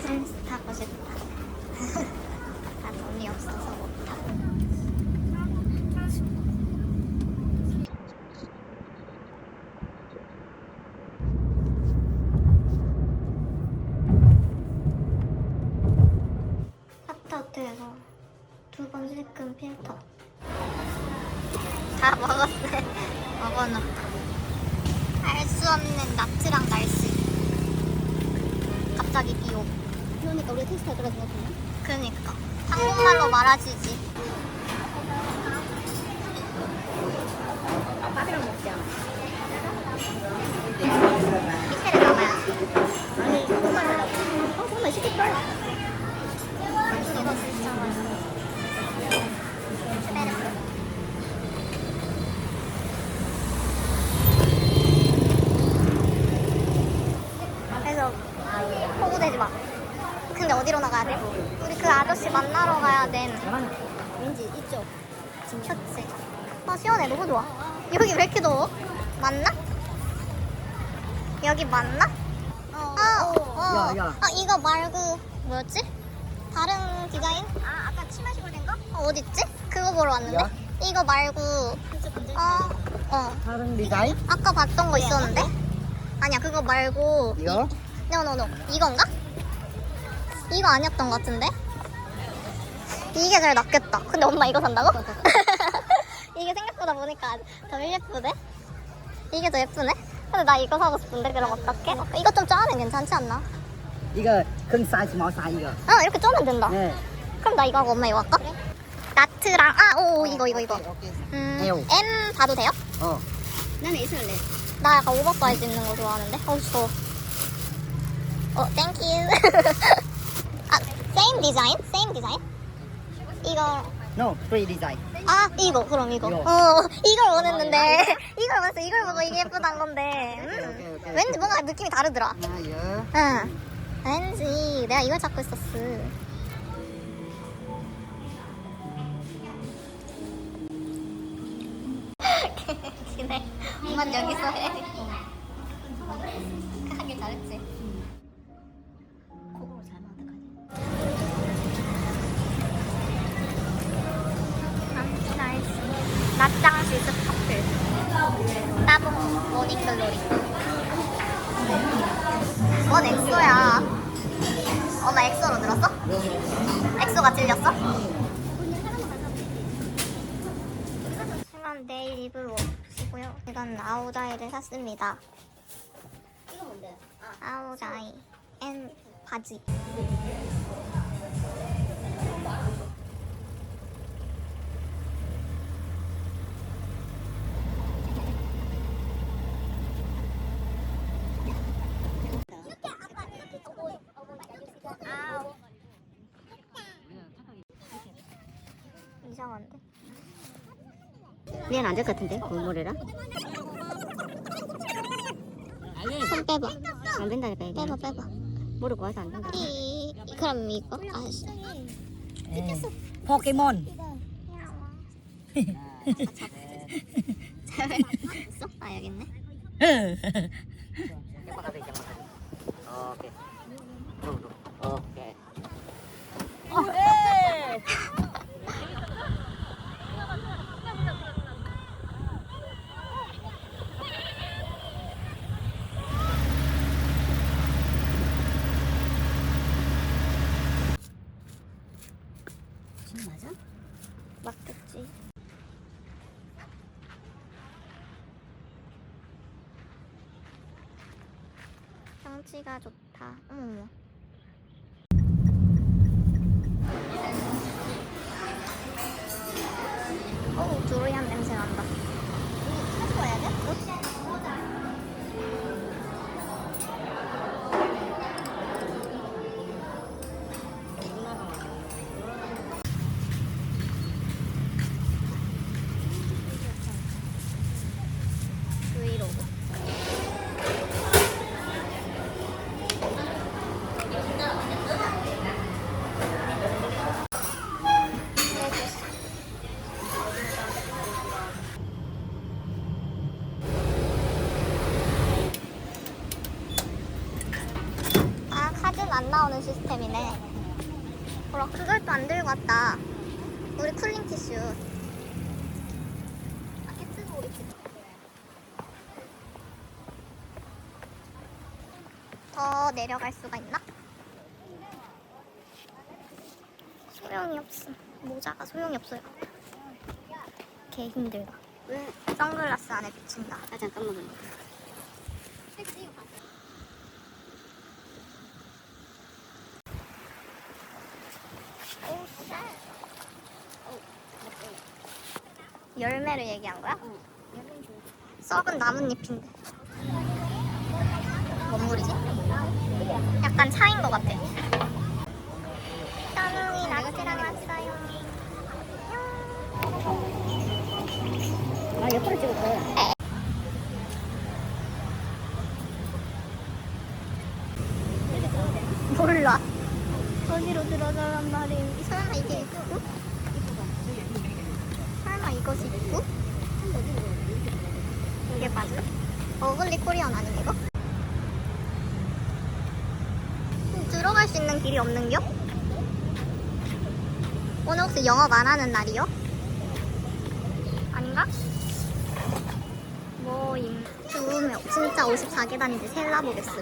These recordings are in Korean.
센스 타고 싶다. 나 돈이 없어서 못 타. 핫터트에서 두번 시큼 필터. 다 먹었어요. 먹어놓고. 알 수 없는 나트랑 날씨. 갑자기 비 오고. 그러니까 우리가 테스트할 거라 생각했나? 그니까. 한국말로 말하시지. 밥이랑 먹자. 피체를 담아야지. 아니, 그것만 하라고. 어, 정말 시켰다. 이거 진짜 맛있어. 스베르. 그래서 호구되지 마. 근데 어디로 나가야 돼? 우리 그 아저씨 만나러 가야 돼. 왠지 이쪽. 그치? 아 시원해 너무 좋아. 여기 왜 이렇게 더워? 맞나? 여기 맞나? 아, 어. 야, 야. 아 이거 말고 뭐였지? 다른 디자인? 아, 아까 치마 시골 된 거? 어, 어딨지? 그거 보러 왔는데? 야. 이거 말고. 어, 어 다른 디자인? 아까 봤던 거 있었는데? 아니야 그거 말고 이거? 노노노 이건가? 이거 아니었던 것 같은데? 이게 제일 낫겠다 근데 엄마 이거 산다고? 이게 생각보다 보니까 더 예쁘네? 이게 더 예쁘네? 근데 나 이거 사고 싶은데 그럼 어떡해? 이거 좀 쪼면 괜찮지 않나? 이거 큰 사이즈 뭐 사이즈 이거. 어 이렇게 쪼면 된다 네. 그럼 나 이거 하고 엄마 이거 할까? 나트랑 아오 이거 이거 이거 오케이, 오케이. 음, 에오. M 봐도 돼요? 어. 나는 에이스 할래. 나 약간 오버 사이즈 있는 거 좋아하는데. 어, 저. 어, 땡큐. 아, same 디자인? same 디자인? 이거. No, three design. 아, 이거. 그럼 이거. 이거. 어, 이걸 원했는데. 이걸 원했어. 이걸 보고 이게 예쁘단 건데. 오케이, 음. 오케이, 오케이. 왠지 뭔가 느낌이 다르더라. 아, 예. 응. 왠지 내가 이걸 찾고 있었어. 기네. 엄마 여기서 해. 내일 입을 옷이고요. 이건 아오자이를 샀습니다. 이거 뭔데? 아, 아오자이 앤 바지. 이상한데? 얘는 안 될 것 같은데? 국물이랑? 손 빼봐. 안 된다니까, 이게. 빼봐 빼봐. 물을 고와서 안 된다. 이, 이- 그럼 이거? 아씨. 포켓몬. 있어? 아 여기 있네. 오케이. 지금 맞아? 맞겠지. 경치가 좋다. 어머. 어, 나오는 시스템이네. 그럼 그걸 또 안 들고 왔다. 우리 쿨링 티슈. 더 내려갈 수가 있나? 소용이 없어. 모자가 소용이 없어요. 개 힘들다. 왜? 선글라스 안에 비친다. 아 잠깐만. 열매를 얘기한 거야? 어. 썩은 나뭇잎인데. 뭔 물이지? 약간 차인 것 같아. 따릉이 낚시랑 왔어요. 아 옆으로 찍었어. 몰라. 어디로 들어가란 말이에요? 설마 이게? 설마 이것이 입구? 이게 맞아? 어글리 코리안 아님 이거? 음, 들어갈 수 있는 길이 없는겨? 오늘 혹시 영업 안 하는 날이요? 아닌가? 뭐임 두명 진짜 54계단인지 셀라 보겠어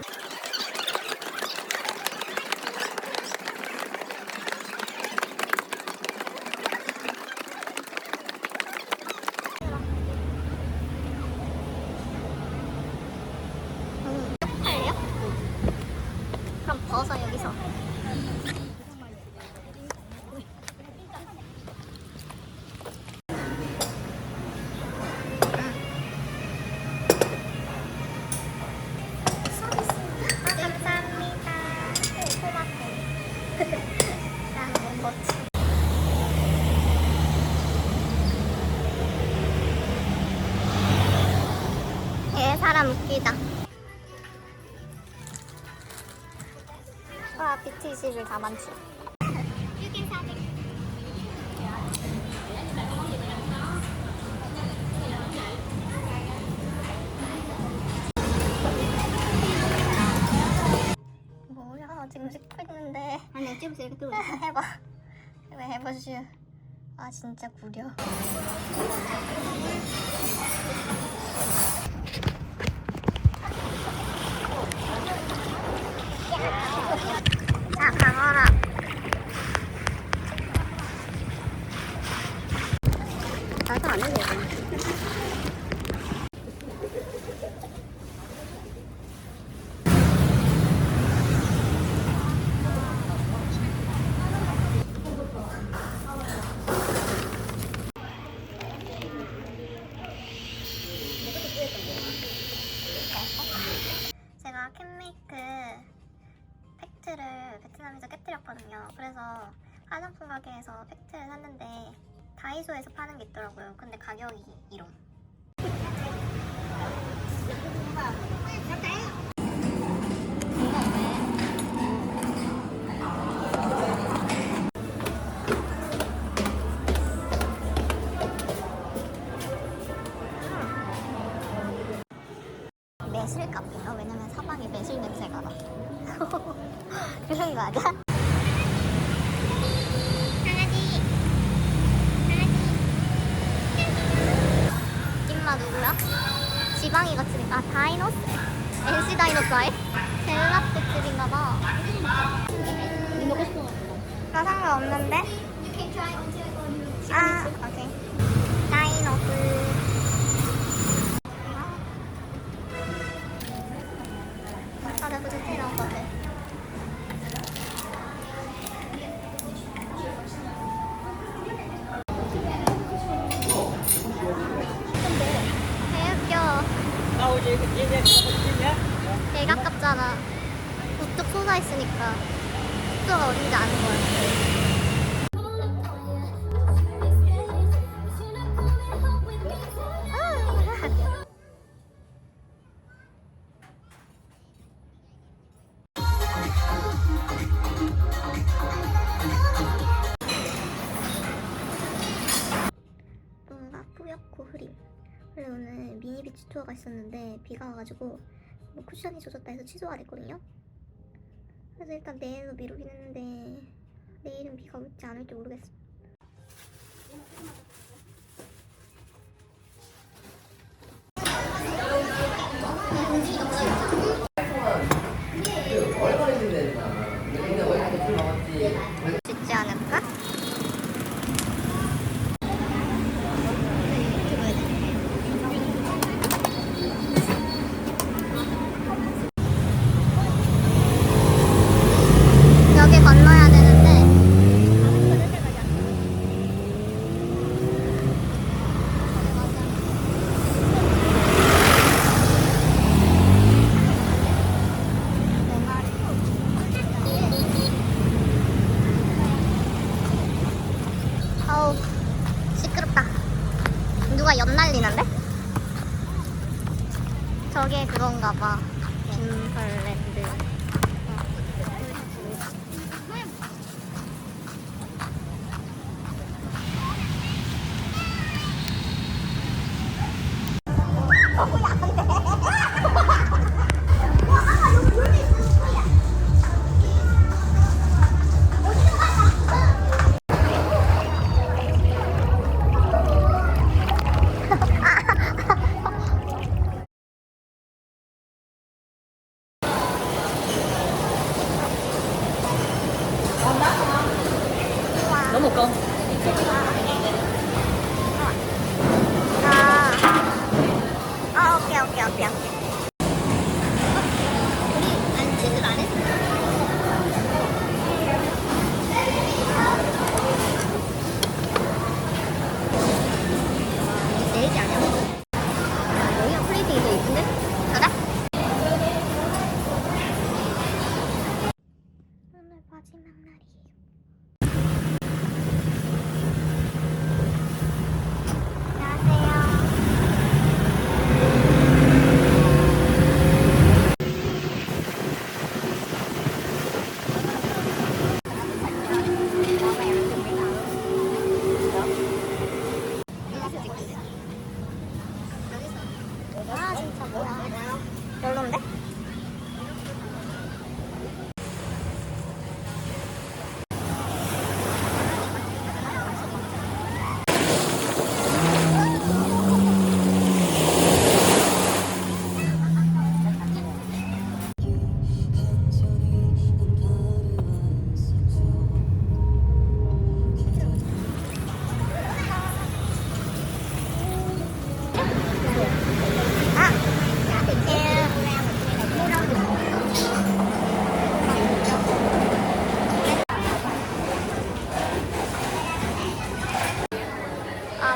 벗어 여기서. 얘 사람 웃기다. 와, BT21 다 많지. 뭐야, 지금 찍고 있는데. 아니 찍어서 이렇게 들어. 해봐. 왜 해보슈. 아, 진짜 구려. 이 이런. 매실값이요? 왜냐면 사방에 매실 냄새가 나. 그런 거 아니야? 강아지! 강아지! 임마 누구야? 지방이 같으니까 아 다이노스? NC 다이노스 아예? 젤라떼 집인가 봐 이 상관없는데? 아 오케이 다이노스 솟아있으니까. 숙소가 어딘지 아는 거야. 아. 뭔가 뿌옇고 흐림. 원래 오늘 미니 비치 투어가 있었는데 비가 와가지고 뭐 쿠션이 젖었다 해서 취소가 됐거든요. 그래서 일단 내일로 미루긴 했는데 내일은 비가 올지 않을지 모르겠어.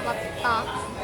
맛있다.